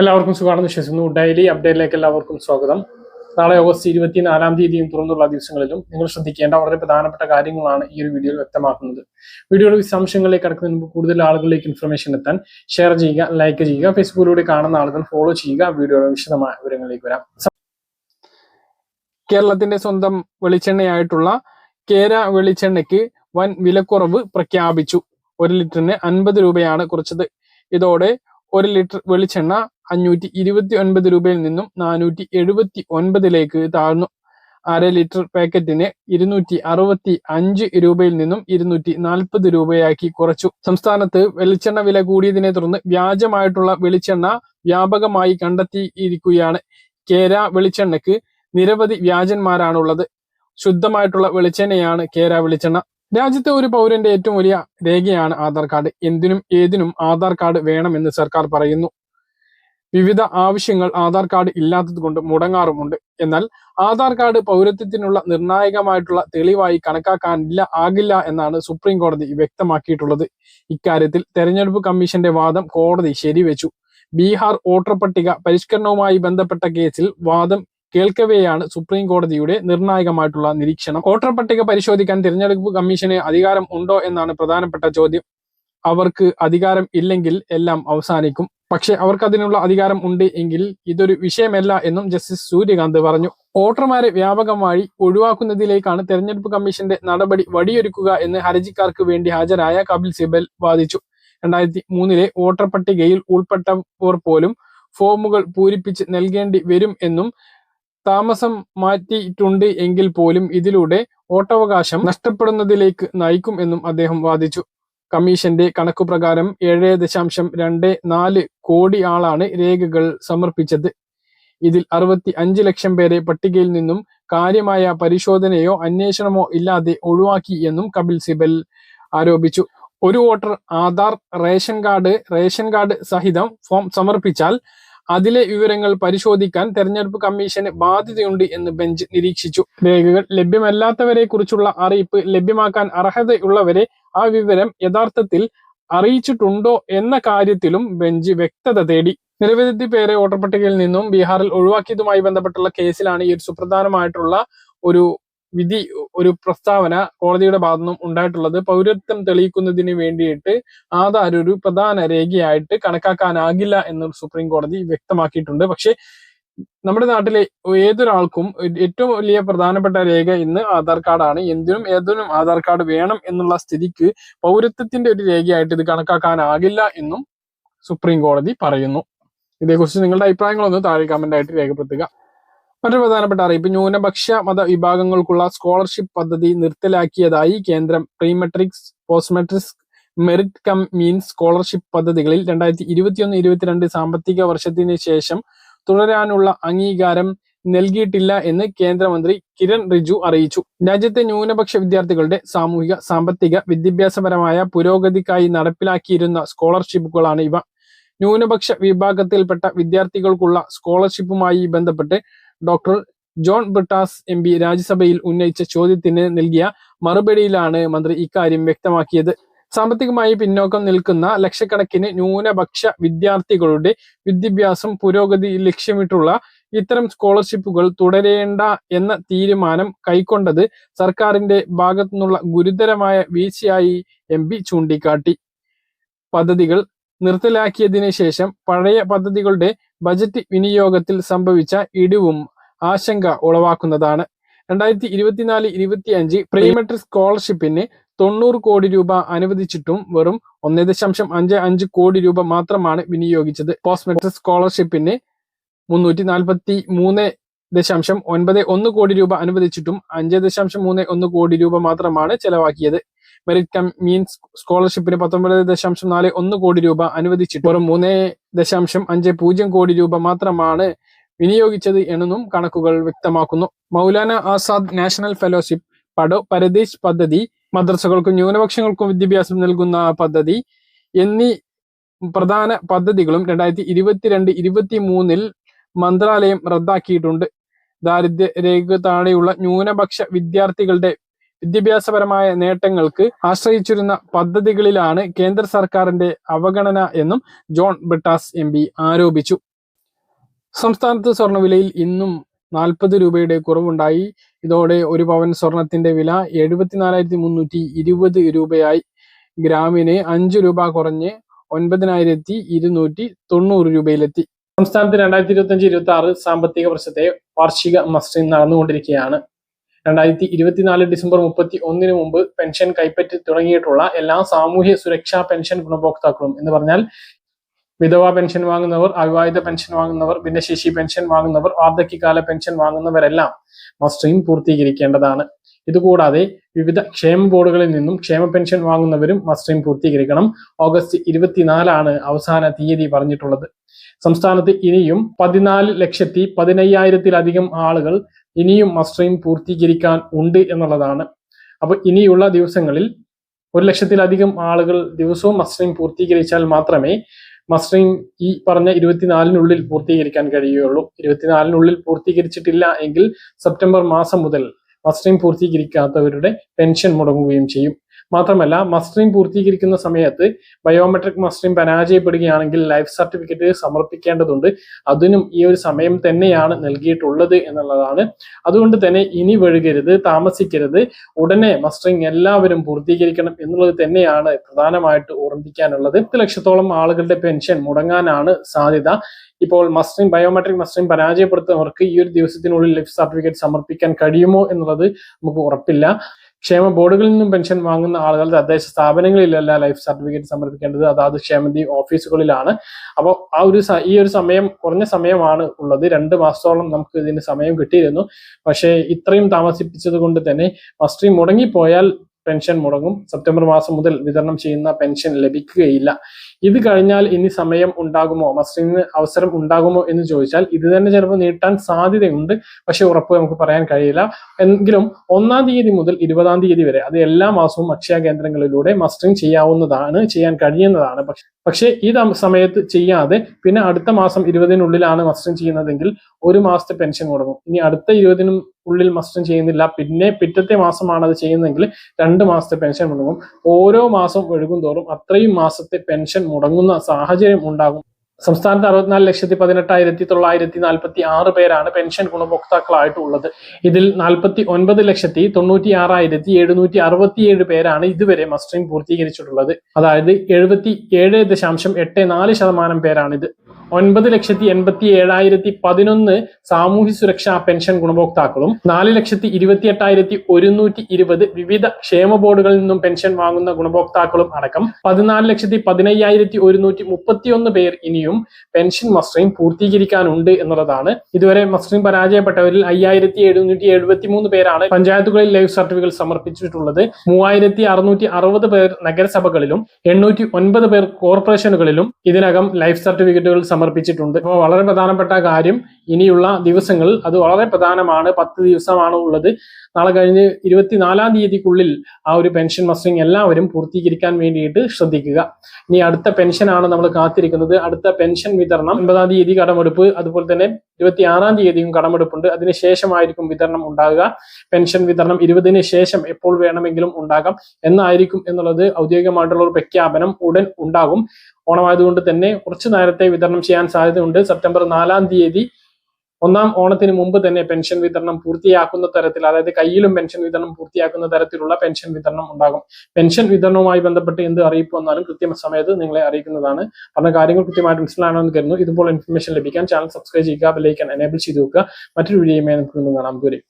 എല്ലാവർക്കും സുഖമാണെന്ന് വിശ്വസിക്കുന്നു. ഡെയിലി അപ്ഡേറ്റിലേക്ക് എല്ലാവർക്കും സ്വാഗതം. നാളെ ഓഗസ്റ്റ് ഇരുപത്തിനാലാം തീയതിയും തുറന്നുള്ള ദിവസങ്ങളിലും നിങ്ങൾ ശ്രദ്ധിക്കേണ്ട വളരെ പ്രധാനപ്പെട്ട കാര്യങ്ങളാണ് ഈ ഒരു വീഡിയോയിൽ വ്യക്തമാക്കുന്നത്. വീഡിയോയുടെ വിശദാംശങ്ങളിലേക്ക് കടക്കുന്നതിന് മുമ്പ് കൂടുതൽ ആളുകളിലേക്ക് ഇൻഫർമേഷൻ എത്താൻ ഷെയർ ചെയ്യുക ലൈക്ക് ചെയ്യുക ഫേസ്ബുക്കിലൂടെ കാണുന്ന ആളുകൾ ഫോളോ ചെയ്യുക. വീഡിയോയുടെ വിശദമായ വിവരങ്ങളിലേക്ക് വരാം. കേരളത്തിന്റെ സ്വന്തം വെളിച്ചെണ്ണയായിട്ടുള്ള കേര വെളിച്ചെണ്ണയ്ക്ക് വൻ വിലക്കുറവ് പ്രഖ്യാപിച്ചു. ഒരു ലിറ്ററിന് അൻപത് രൂപയാണ് കുറച്ചത്. ഇതോടെ ഒരു ലിറ്റർ വെളിച്ചെണ്ണ അഞ്ഞൂറ്റി ഇരുപത്തി ഒൻപത് രൂപയിൽ നിന്നും നാനൂറ്റി എഴുപത്തി ഒൻപതിലേക്ക് താഴ്ന്നു. അര ലിറ്റർ പാക്കറ്റിന് ഇരുന്നൂറ്റി അറുപത്തി അഞ്ച് രൂപയിൽ നിന്നും ഇരുന്നൂറ്റി നാൽപ്പത് രൂപയാക്കി കുറച്ചു. സംസ്ഥാനത്ത് വെളിച്ചെണ്ണ വില കൂടിയതിനെ തുടർന്ന് വ്യാജമായിട്ടുള്ള വെളിച്ചെണ്ണ വ്യാപകമായി കണ്ടെത്തിയിരിക്കുകയാണ്. കേര വെളിച്ചെണ്ണയ്ക്ക് നിരവധി വ്യാജന്മാരാണുള്ളത്. ശുദ്ധമായിട്ടുള്ള വെളിച്ചെണ്ണയാണ് കേര വെളിച്ചെണ്ണ. രാജ്യത്തെ ഒരു പൗരന്റെ ഏറ്റവും വലിയ രേഖയാണ് ആധാർ കാർഡ്. എന്തിനും ഏതിനും ആധാർ കാർഡ് വേണമെന്ന് സർക്കാർ പറയുന്നു. വിവിധ ആവശ്യങ്ങൾ ആധാർ കാർഡ് ഇല്ലാത്തത് കൊണ്ട് മുടങ്ങാറുമുണ്ട്. എന്നാൽ ആധാർ കാർഡ് പൗരത്വത്തിനുള്ള നിർണായകമായിട്ടുള്ള തെളിവായി കണക്കാക്കാനില്ല ആകില്ല എന്നാണ് സുപ്രീം കോടതി വ്യക്തമാക്കിയിട്ടുള്ളത്. ഇക്കാര്യത്തിൽ തെരഞ്ഞെടുപ്പ് കമ്മീഷന്റെ വാദം കോടതി ശരിവെച്ചു. ബീഹാർ വോട്ടർ പട്ടിക പരിഷ്കരണവുമായി ബന്ധപ്പെട്ട കേസിൽ വാദം കേൾക്കവെയാണ് സുപ്രീം കോടതിയുടെ നിർണായകമായിട്ടുള്ള നിരീക്ഷണം. വോട്ടർ പട്ടിക പരിശോധിക്കാൻ തിരഞ്ഞെടുപ്പ് കമ്മീഷന് അധികാരം ഉണ്ടോ എന്നാണ് പ്രധാനപ്പെട്ട ചോദ്യം. അവർക്ക് അധികാരം ഇല്ലെങ്കിൽ എല്ലാം അവസാനിക്കും. പക്ഷെ അവർക്ക് അതിനുള്ള അധികാരം ഉണ്ട് എങ്കിൽ ഇതൊരു വിഷയമല്ല എന്നും ജസ്റ്റിസ് സൂര്യകാന്ത് പറഞ്ഞു. വോട്ടർമാരെ വ്യാപകമായി ഒഴിവാക്കുന്നതിലേക്കാണ് തെരഞ്ഞെടുപ്പ് കമ്മീഷന്റെ നടപടി വടിയൊരുക്കുക എന്ന് ഹർജിക്കാർക്ക് വേണ്ടി ഹാജരായ കപിൽ സിബൽ വാദിച്ചു. രണ്ടായിരത്തി മൂന്നിലെ വോട്ടർ പട്ടികയിൽ ഉൾപ്പെട്ടവർ പോലും ഫോമുകൾ പൂരിപ്പിച്ച് നൽകേണ്ടി വരും എന്നും താമസം മാറ്റിയിട്ടുണ്ട് എങ്കിൽ പോലും ഇതിലൂടെ വോട്ടവകാശം നഷ്ടപ്പെടുന്നതിലേക്ക് നയിക്കും എന്നും അദ്ദേഹം വാദിച്ചു. കമ്മീഷന്റെ കണക്കുപ്രകാരം ഏഴ് ദശാംശം രണ്ട് നാല് കോടി ആളാണ് രേഖകൾ സമർപ്പിച്ചത്. ഇതിൽ അറുപത്തി അഞ്ച് ലക്ഷം പേരെ പട്ടികയിൽ നിന്നും കാര്യമായ പരിശോധനയോ അന്വേഷണമോ ഇല്ലാതെ ഒഴിവാക്കി എന്നും കപിൽ സിബൽ ആരോപിച്ചു. ഒരു voter Aadhaar ration card ration card സഹിതം ഫോം സമർപ്പിച്ചാൽ അതിലെ വിവരങ്ങൾ പരിശോധിക്കാൻ തെരഞ്ഞെടുപ്പ് കമ്മീഷന് ബാധ്യതയുണ്ട് എന്ന് ബെഞ്ച് നിരീക്ഷിച്ചു. രേഖകൾ ലഭ്യമല്ലാത്തവരെ കുറിച്ചുള്ള അറിയിപ്പ് ലഭ്യമാക്കാൻ അർഹതയുള്ളവരെ ആ വിവരം യഥാർത്ഥത്തിൽ അറിയിച്ചിട്ടുണ്ടോ എന്ന കാര്യത്തിലും ബെഞ്ച് വ്യക്തത തേടി. നിരവധി പേരെ വോട്ടർ പട്ടികയിൽ നിന്നും ബീഹാറിൽ ഒഴിവാക്കിയതുമായി ബന്ധപ്പെട്ടുള്ള കേസിലാണ് ഈ ഒരു സുപ്രധാനമായിട്ടുള്ള ഒരു വിധി ഒരു പ്രസ്താവന കോടതിയുടെ ഭാഗത്തു നിന്നും ഉണ്ടായിട്ടുള്ളത് പൗരത്വം തെളിയിക്കുന്നതിന് വേണ്ടിയിട്ട് ആധാർ ഒരു പ്രധാന രേഖയായിട്ട് കണക്കാക്കാനാകില്ല എന്ന് സുപ്രീം കോടതി വ്യക്തമാക്കിയിട്ടുണ്ട്. പക്ഷേ നമ്മുടെ നാട്ടിലെ ഏതൊരാൾക്കും ഏറ്റവും വലിയ പ്രധാനപ്പെട്ട രേഖ ഇന്ന് ആധാർ കാർഡാണ്. എന്തിനും ഏതിനും ആധാർ കാർഡ് വേണം എന്നുള്ള സ്ഥിതിക്ക് പൗരത്വത്തിന്റെ ഒരു രേഖയായിട്ട് ഇത് കണക്കാക്കാനാകില്ല എന്നും സുപ്രീം കോടതി പറയുന്നു. ഇതേക്കുറിച്ച് നിങ്ങളുടെ അഭിപ്രായങ്ങളൊന്ന് താഴെ കമന്റ് ആയിട്ട് രേഖപ്പെടുത്തുക. മറ്റൊരു പ്രധാനപ്പെട്ട അറിയിപ്പ്. ന്യൂനപക്ഷ മത വിഭാഗങ്ങൾക്കുള്ള സ്കോളർഷിപ്പ് പദ്ധതി നിർത്തലാക്കിയതായി കേന്ദ്രം prematrics postmatrics merit cum means scholarship പദ്ധതികളിൽ രണ്ടായിരത്തി ഇരുപത്തിയൊന്ന് ഇരുപത്തിരണ്ട് സാമ്പത്തിക വർഷത്തിന് ശേഷം തുടരാനുള്ള അംഗീകാരം നൽകിയിട്ടില്ല എന്ന് കേന്ദ്രമന്ത്രി കിരൺ റിജു അറിയിച്ചു. രാജ്യത്തെ ന്യൂനപക്ഷ വിദ്യാർത്ഥികളുടെ സാമൂഹിക സാമ്പത്തിക വിദ്യാഭ്യാസപരമായ പുരോഗതിക്കായി നടപ്പിലാക്കിയിരുന്ന സ്കോളർഷിപ്പുകളാണ് ഇവ. ന്യൂനപക്ഷ വിഭാഗത്തിൽപ്പെട്ട വിദ്യാർത്ഥികൾക്കുള്ള സ്കോളർഷിപ്പുമായി ബന്ധപ്പെട്ട് doctor John Brittas M P രാജ്യസഭയിൽ ഉന്നയിച്ച ചോദ്യത്തിന് നൽകിയ മറുപടിയിലാണ് മന്ത്രി ഇക്കാര്യം വ്യക്തമാക്കിയത്. സാമ്പത്തികമായി പിന്നോക്കം നിൽക്കുന്ന ലക്ഷക്കണക്കിന് ന്യൂനപക്ഷ വിദ്യാർത്ഥികളുടെ വിദ്യാഭ്യാസം പുരോഗതി ലക്ഷ്യമിട്ടുള്ള ഇത്തരം സ്കോളർഷിപ്പുകൾ തുടരേണ്ട എന്ന തീരുമാനം കൈക്കൊണ്ടത് സർക്കാരിന്റെ ഭാഗത്തുനിന്നുള്ള ഗുരുതരമായ വീഴ്ചയായി എം പി ചൂണ്ടിക്കാട്ടി. പദ്ധതികൾ നിർത്തലാക്കിയതിനു ശേഷം പഴയ പദ്ധതികളുടെ ബജറ്റ് വിനിയോഗത്തിൽ സംഭവിച്ച ഇടിവും ആശങ്ക ഉളവാക്കുന്നതാണ്. രണ്ടായിരത്തി ഇരുപത്തിനാല് ഇരുപത്തി അഞ്ച് പ്രീമെട്രിക് സ്കോളർഷിപ്പിന് തൊണ്ണൂറ് കോടി രൂപ അനുവദിച്ചിട്ടും വെറും ഒന്നേ ദശാംശം അഞ്ച് അഞ്ച് കോടി രൂപ മാത്രമാണ് വിനിയോഗിച്ചത്. പോസ്റ്റ് മെട്രിക് സ്കോളർഷിപ്പിന് മുന്നൂറ്റി നാൽപ്പത്തി മൂന്ന് ദശാംശം ഒൻപത് ഒന്ന് കോടി രൂപ അനുവദിച്ചിട്ടും അഞ്ച് ദശാംശം മൂന്ന് ഒന്ന് കോടി രൂപ മാത്രമാണ് ചെലവാക്കിയത്. മെറിറ്റ് കം മീൻസ് സ്കോളർഷിപ്പിന് പത്തൊമ്പത് ദശാംശം നാല് ഒന്ന് കോടി രൂപ അനുവദിച്ചിട്ട് വെറും മൂന്ന് ദശാംശം അഞ്ച് പൂജ്യം കോടി രൂപ മാത്രമാണ് വിനിയോഗിച്ചത് എന്നും കണക്കുകൾ വ്യക്തമാക്കുന്നു. മൗലാന ആസാദ് നാഷണൽ ഫെലോഷിപ്പ് പടോ പരദേശ് പദ്ധതി മദ്രസകൾക്കും ന്യൂനപക്ഷങ്ങൾക്കും വിദ്യാഭ്യാസം നൽകുന്ന പദ്ധതി എന്നീ പ്രധാന പദ്ധതികളും രണ്ടായിരത്തി ഇരുപത്തിരണ്ട് ഇരുപത്തി മൂന്നിൽ മന്ത്രാലയം റദ്ദാക്കിയിട്ടുണ്ട്. ദാരിദ്ര്യ രേഖ താഴെയുള്ള ന്യൂനപക്ഷ വിദ്യാർത്ഥികളുടെ വിദ്യാഭ്യാസപരമായ നേട്ടങ്ങൾക്ക് ആശ്രയിച്ചിരുന്ന പദ്ധതികളിലാണ് കേന്ദ്ര സർക്കാരിന്റെ അവഗണന എന്നും ജോൺ ബ്രിട്ടാസ് എം ആരോപിച്ചു. സംസ്ഥാനത്ത് സ്വർണവിലയിൽ ഇന്നും നാൽപ്പത് രൂപയുടെ കുറവുണ്ടായി. ഇതോടെ ഒരു പവൻ സ്വർണത്തിന്റെ വില എഴുപത്തിനാലായിരത്തി മുന്നൂറ്റി ഇരുപത് രൂപയായി. ഗ്രാമിന് അഞ്ച് രൂപ കുറഞ്ഞ് ഒൻപതിനായിരത്തി ഇരുന്നൂറ്റി തൊണ്ണൂറ് രൂപയിലെത്തി. സംസ്ഥാനത്ത് രണ്ടായിരത്തി ഇരുപത്തി അഞ്ച് ഇരുപത്തി ആറ് സാമ്പത്തിക വർഷത്തെ വാർഷിക മസ്റ്ററിംഗ് നടന്നുകൊണ്ടിരിക്കുകയാണ്. രണ്ടായിരത്തി ഇരുപത്തിനാല് ഡിസംബർ മുപ്പത്തി ഒന്നിന് മുമ്പ് പെൻഷൻ കൈപ്പറ്റി തുടങ്ങിയിട്ടുള്ള എല്ലാ സാമൂഹ്യ സുരക്ഷാ പെൻഷൻ ഗുണഭോക്താക്കളും എന്ന് പറഞ്ഞാൽ വിധവാ പെൻഷൻ വാങ്ങുന്നവർ അവിവാഹിത പെൻഷൻ വാങ്ങുന്നവർ ഭിന്നശേഷി പെൻഷൻ വാങ്ങുന്നവർ വാർദ്ധക്യകാല പെൻഷൻ വാങ്ങുന്നവരെല്ലാം മസ്റ്ററിംഗ് പൂർത്തീകരിക്കേണ്ടതാണ്. ഇതുകൂടാതെ വിവിധ ക്ഷേമ ബോർഡുകളിൽ നിന്നും ക്ഷേമ പെൻഷൻ വാങ്ങുന്നവരും മസ്റ്ററിംഗ് പൂർത്തീകരിക്കണം. ഓഗസ്റ്റ് ഇരുപത്തിനാലാണ് അവസാന തീയതി പറഞ്ഞിട്ടുള്ളത്. സംസ്ഥാനത്ത് ഇനിയും പതിനാല് ലക്ഷത്തി പതിനയ്യായിരത്തിലധികം ആളുകൾ ഇനിയും മസ്റ്ററിംഗ് പൂർത്തീകരിക്കാൻ ഉണ്ട് എന്നുള്ളതാണ്. അപ്പോൾ ഇനിയുള്ള ദിവസങ്ങളിൽ ഒരു ലക്ഷത്തിലധികം ആളുകൾ ദിവസവും മസ്റ്ററിംഗ് പൂർത്തീകരിച്ചാൽ മാത്രമേ മസ്റ്ററിംഗ് ഈ പറഞ്ഞ ഇരുപത്തിനാലിനുള്ളിൽ പൂർത്തീകരിക്കാൻ കഴിയുകയുള്ളൂ. ഇരുപത്തിനാലിനുള്ളിൽ പൂർത്തീകരിച്ചിട്ടില്ല എങ്കിൽ സെപ്റ്റംബർ മാസം മുതൽ മസ്റ്ററിംഗ് പൂർത്തീകരിക്കാത്തവരുടെ പെൻഷൻ മുടങ്ങുകയും ചെയ്യും. മാത്രമല്ല മസ്റ്ററിംഗ് പൂർത്തീകരിക്കുന്ന സമയത്ത് ബയോമെട്രിക് മസ്റ്ററിംഗ് പരാജയപ്പെടുകയാണെങ്കിൽ ലൈഫ് സർട്ടിഫിക്കറ്റ് സമർപ്പിക്കേണ്ടതുണ്ട്. അതിനും ഈ ഒരു സമയം തന്നെയാണ് നൽകിയിട്ടുള്ളത് എന്നുള്ളതാണ്. അതുകൊണ്ട് തന്നെ ഇനി വഴുകരുത് താമസിക്കരുത്. ഉടനെ മസ്റ്ററിംഗ് എല്ലാവരും പൂർത്തീകരിക്കണം എന്നുള്ളത് തന്നെയാണ് പ്രധാനമായിട്ട് ഓർമ്മിപ്പിക്കാനുള്ളത്. പത്ത് ലക്ഷത്തോളം ആളുകളുടെ പെൻഷൻ മുടങ്ങാനാണ് സാധ്യത. ഇപ്പോൾ മസ്റ്ററിംഗ് ബയോമെട്രിക് മസ്റ്ററിംഗ് പരാജയപ്പെടുത്തുന്നവർക്ക് ഈ ഒരു ദിവസത്തിനുള്ളിൽ ലൈഫ് സർട്ടിഫിക്കറ്റ് സമർപ്പിക്കാൻ കഴിയുമോ എന്നുള്ളത് നമുക്ക് ഉറപ്പില്ല. ക്ഷേമ ബോർഡുകളിൽ നിന്നും പെൻഷൻ വാങ്ങുന്ന ആളുകൾ തദ്ദേശ സ്ഥാപനങ്ങളിലല്ല ലൈഫ് സർട്ടിഫിക്കറ്റ് സമർപ്പിക്കേണ്ടത്. അതാത് ക്ഷേമനിധി ഓഫീസുകളിലാണ് അപ്പോൾ ആ ഒരു ഈ ഒരു സമയം കുറഞ്ഞ സമയമാണ് ഉള്ളത്. രണ്ട് മാസത്തോളം നമുക്ക് ഇതിന് സമയം കിട്ടിയിരുന്നു. പക്ഷേ ഇത്രയും താമസിപ്പിച്ചത് കൊണ്ട് തന്നെ മസ്ട്രീം മുടങ്ങിപ്പോയാൽ പെൻഷൻ മുടങ്ങും. സെപ്റ്റംബർ മാസം മുതൽ വിതരണം ചെയ്യുന്ന പെൻഷൻ ലഭിക്കുകയില്ല. ഇത് കഴിഞ്ഞാൽ ഇനി സമയം ഉണ്ടാകുമോ? മസ്റ്ററിംഗിന് അവസരം ഉണ്ടാകുമോ എന്ന് ചോദിച്ചാൽ ഇത് തന്നെ ചിലപ്പോൾ നീട്ടാൻ സാധ്യതയുണ്ട്. പക്ഷെ ഉറപ്പ് നമുക്ക് പറയാൻ കഴിയില്ല. എങ്കിലും ഒന്നാം തീയതി മുതൽ ഇരുപതാം തീയതി വരെ അത് എല്ലാ മാസവും അക്ഷയ കേന്ദ്രങ്ങളിലൂടെ മസ്റ്ററിംഗ് ചെയ്യാവുന്നതാണ് ചെയ്യാൻ കഴിയുന്നതാണ്. പക്ഷെ പക്ഷേ ഈ സമയത്ത് ചെയ്യാതെ പിന്നെ അടുത്ത മാസം ഇരുപതിനുള്ളിലാണ് മസ്റ്റം ചെയ്യുന്നതെങ്കിൽ ഒരു മാസത്തെ പെൻഷൻ കൊടുക്കും ഇനി അടുത്ത ഇരുപതിനും ഉള്ളിൽ മസ്റ്റം ചെയ്യുന്നില്ല. പിന്നെ പിറ്റത്തെ മാസമാണ് അത് ചെയ്യുന്നതെങ്കിൽ രണ്ട് മാസത്തെ പെൻഷൻ മുടങ്ങും. ഓരോ മാസം ഒഴുകും തോറും അത്രയും മാസത്തെ പെൻഷൻ മുടങ്ങുന്ന സാഹചര്യം ഉണ്ടാകും. സംസ്ഥാനത്ത് അറുപത്തിനാല് ലക്ഷത്തി പതിനെട്ടായിരത്തി തൊള്ളായിരത്തി നാൽപ്പത്തി ആറ് പേരാണ് പെൻഷൻ ഗുണഭോക്താക്കളായിട്ടുള്ളത്. ഇതിൽ നാൽപ്പത്തി ഒൻപത് ലക്ഷത്തി തൊണ്ണൂറ്റി ആറായിരത്തി എഴുന്നൂറ്റി അറുപത്തിയേഴ് പേരാണ് ഇതുവരെ മസ്റ്ററിംഗ് പൂർത്തീകരിച്ചിട്ടുള്ളത്. അതായത് എഴുപത്തി ഏഴ് ദശാംശം എട്ട് നാല് ശതമാനം പേരാണിത്. ഒൻപത് ലക്ഷത്തി എൺപത്തി ഏഴായിരത്തി പതിനൊന്ന് സാമൂഹ്യ സുരക്ഷാ പെൻഷൻ ഗുണഭോക്താക്കളും നാല് ലക്ഷത്തി ഇരുപത്തി എട്ടായിരത്തി ഒരുന്നൂറ്റി ഇരുപത് വിവിധ ക്ഷേമ ബോർഡുകളിൽ നിന്നും പെൻഷൻ വാങ്ങുന്ന ഗുണഭോക്താക്കളും അടക്കം പതിനാല് ലക്ഷത്തി പതിനയ്യായിരത്തി ഒരുന്നൂറ്റി മുപ്പത്തിയൊന്ന് പേർ ഇനിയും പെൻഷൻ മസ്റ്ററിംഗ് പൂർത്തീകരിക്കാനുണ്ട് എന്നുള്ളതാണ്. ഇതുവരെ മസ്റ്ററിംഗ് പരാജയപ്പെട്ടവരിൽ അയ്യായിരത്തി എഴുന്നൂറ്റി എഴുപത്തി മൂന്ന് പേരാണ് പഞ്ചായത്തുകളിൽ ലൈഫ് സർട്ടിഫിക്കറ്റ് സമർപ്പിച്ചിട്ടുള്ളത്. മൂവായിരത്തി അറുന്നൂറ്റി അറുപത് പേർ നഗരസഭകളിലും എണ്ണൂറ്റി ഒൻപത് പേർ കോർപ്പറേഷനുകളിലും ഇതിനകം ലൈഫ് സർട്ടിഫിക്കറ്റുകൾ സമർപ്പിച്ചിട്ടുണ്ട്. അപ്പോൾ വളരെ പ്രധാനപ്പെട്ട കാര്യം ഇനിയുള്ള ദിവസങ്ങളിൽ അത് വളരെ പ്രധാനമാണ്. പത്ത് ദിവസമാണ് ഉള്ളത്. നാളെ കഴിഞ്ഞ് ഇരുപത്തിനാലാം തീയതിക്കുള്ളിൽ ആ ഒരു പെൻഷൻ മസ്റ്ററിങ് എല്ലാവരും പൂർത്തീകരിക്കാൻ വേണ്ടിയിട്ട് ശ്രദ്ധിക്കുക. ഇനി അടുത്ത പെൻഷനാണ് നമ്മൾ കാത്തിരിക്കുന്നത്. അടുത്ത പെൻഷൻ വിതരണം ഒൻപതാം തീയതി കടമെടുപ്പ് അതുപോലെ തന്നെ ഇരുപത്തി ആറാം തീയതിയും കടമെടുപ്പുണ്ട്. അതിനുശേഷമായിരിക്കും വിതരണം ഉണ്ടാകുക. പെൻഷൻ വിതരണം ഇരുപതിന് ശേഷം എപ്പോൾ വേണമെങ്കിലും ഉണ്ടാകാം. എന്നായിരിക്കും എന്നുള്ളത് ഔദ്യോഗികമായിട്ടുള്ള ഒരു പ്രഖ്യാപനം ഉടൻ ഉണ്ടാകും. ഓണമായതുകൊണ്ട് തന്നെ കുറച്ച് നേരത്തെ വിതരണം ചെയ്യാൻ സാധ്യതയുണ്ട്. സെപ്റ്റംബർ നാലാം തീയതി ഒന്നാം ഓണത്തിന് മുമ്പ് തന്നെ പെൻഷൻ വിതരണം പൂർത്തിയാക്കുന്ന തരത്തിൽ അതായത് കയ്യിലും പെൻഷൻ വിതരണം പൂർത്തിയാക്കുന്ന തരത്തിലുള്ള പെൻഷൻ വിതരണം ഉണ്ടാകും. പെൻഷൻ വിതരണവുമായി ബന്ധപ്പെട്ട് എന്ത് അറിയിപ്പ് വന്നാലും കൃത്യസമയത്ത് നിങ്ങളെ അറിയിക്കുന്നതാണ്. പറഞ്ഞ കാര്യങ്ങൾ കൃത്യമായിട്ട് മനസ്സിലാണെന്ന് കരുതുന്നു. ഇതുപോലെ ഇൻഫർമേഷൻ ലഭിക്കാൻ ചാനൽ സബ്സ്ക്രൈബ് ചെയ്യുക ബെല്ലൈക്കൻ എനേബിൾ ചെയ്ത് വെക്കുക. മറ്റൊരു വീഡിയോയുമായി നമുക്ക് കാണാം. ദൂരെ